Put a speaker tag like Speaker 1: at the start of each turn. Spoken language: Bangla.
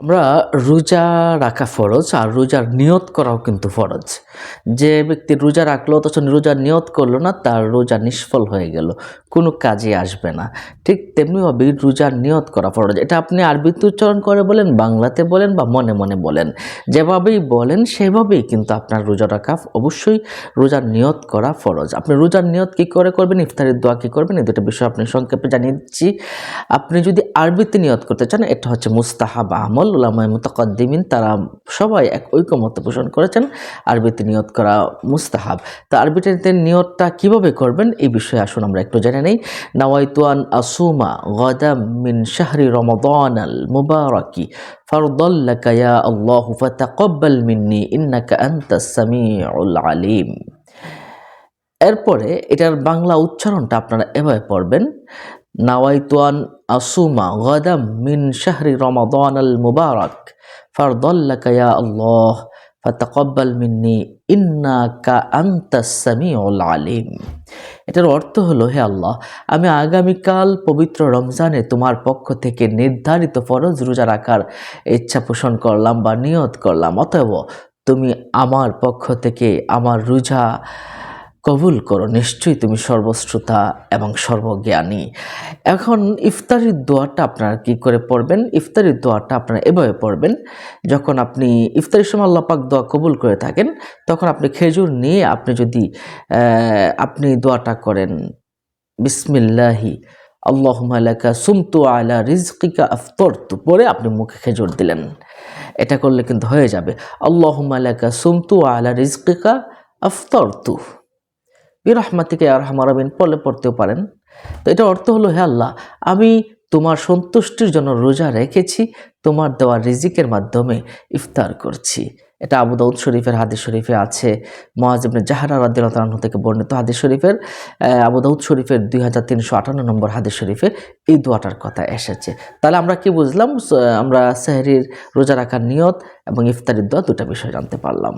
Speaker 1: আমরা রোজা রাখা ফরজ আর রোজার নিয়ত করাও কিন্তু ফরজ। যে ব্যক্তি রোজা রাখল অথচ রোজার নিয়ত করল না, তার রোজা নিষ্ফল হয়ে গেল, কোনো কাজে আসবে না। ঠিক তেমনিভাবে রোজার নিয়ত করা ফরজ। এটা আপনি আরবিতে উচ্চারণ করে বলেন, বাংলাতে বলেন বা মনে মনে বলেন। যেভাবেই বলেন, সেভাবেই কিন্তু আপনার রোজা রাখা অবশ্যই রোজার নিয়ত করা ফরজ। আপনি রোজার নিয়ত কী করে করবেন? ইফতারের দোয়া কী করবেন? এই দুটো বিষয় আপনি সংক্ষেপে জানিয়ে দিচ্ছি। আপনি যদি আরবিতে নিয়ত করতে চান, এটা হচ্ছে মুস্তাহাব আমল। উলামায় মুতাকদ্দিমিন তারা সবাই এক ঐকমত পোষণ করেছেন। আরবিতে নিয়ত করা মুস্তাহাব। তো আরবিতে নিয়তটা কীভাবে করবেন এই বিষয়ে আসুন আমরা একটু জেনে নেই। নাওয়াইতুয়ান আসুমা গদাম মিন শাহরি রমাদান আল মুবারাকি। ফারদাল্লাকা ইয়া আল্লাহু ফাতাকাব্বাল মিন্নি ইন্নাকা আলিম। এরপরে এটার বাংলা উচ্চারণটা আপনারা এভাবে পড়বেন। নাওয়াইতুয়ান আসুমা গদাম মিন শাহরি রমাদান আল মুবারক, ফারদাল্লাকা ইয়া আল্লাহ, ফাতাকাব্বাল মিন্নি, ইন্নাকা আনতাস সামিউল আলিম। এটার অর্থ হলো, হে আল্লাহ, আমি আগামীকাল পবিত্র রমজানে তোমার পক্ষ থেকে নির্ধারিত ফরজ রোজা রাখার ইচ্ছা পোষণ করলাম বা নিয়ত করলাম, অতএব তুমি আমার পক্ষ থেকে আমার রোজা কবুল করো, নিশ্চয়ই তুমি সর্বশ্রোতা এবং সর্বজ্ঞানী। এখন ইফতারির দোয়াটা আপনারা কি করে পড়বেন? ইফতারির দোয়াটা আপনারা এভাবে পড়বেন, যখন আপনি ইফতারির সময় আল্লাহ পাক দোয়া কবুল করে থাকেন, তখন আপনি খেজুর নিয়ে আপনি যদি আপনি দোয়াটা করেন, বিসমিল্লাহি আল্লাহ আলাকা সুমতু আলা রিজকিকা আফতরতু পরে আপনি মুখে খেজুর দিলেন। এটা করলে কিন্তু হয়ে যাবে আল্লাহ আলাকা সুমতু আলা রিজকিকা আফতরতু বিরহমাতিকে আর হামারাবিন পলে পড়তেও পারেন। তো এটা অর্থ হলো, হে আল্লাহ, আমি তোমার সন্তুষ্টির জন্য রোজা রেখেছি, তোমার দেওয়া রিজিকের মাধ্যমে ইফতার করছি। এটা আবু দাউদ শরীফের হাদিস শরীফে আছে। মহাজিবনে জাহারা রাদিল্লাহ থেকে বর্ণিত হাদিস শরীফের আবু দাউদ শরীফের দুই হাজার তিনশো আটান্ন নম্বর হাদিস শরীফে এই দোয়াটার কথা এসেছে। তাহলে আমরা কি বুঝলাম? আমরা সেহরির রোজা রাখার নিয়ত এবং ইফতারির দোয়া দুটা বিষয় জানতে পারলাম।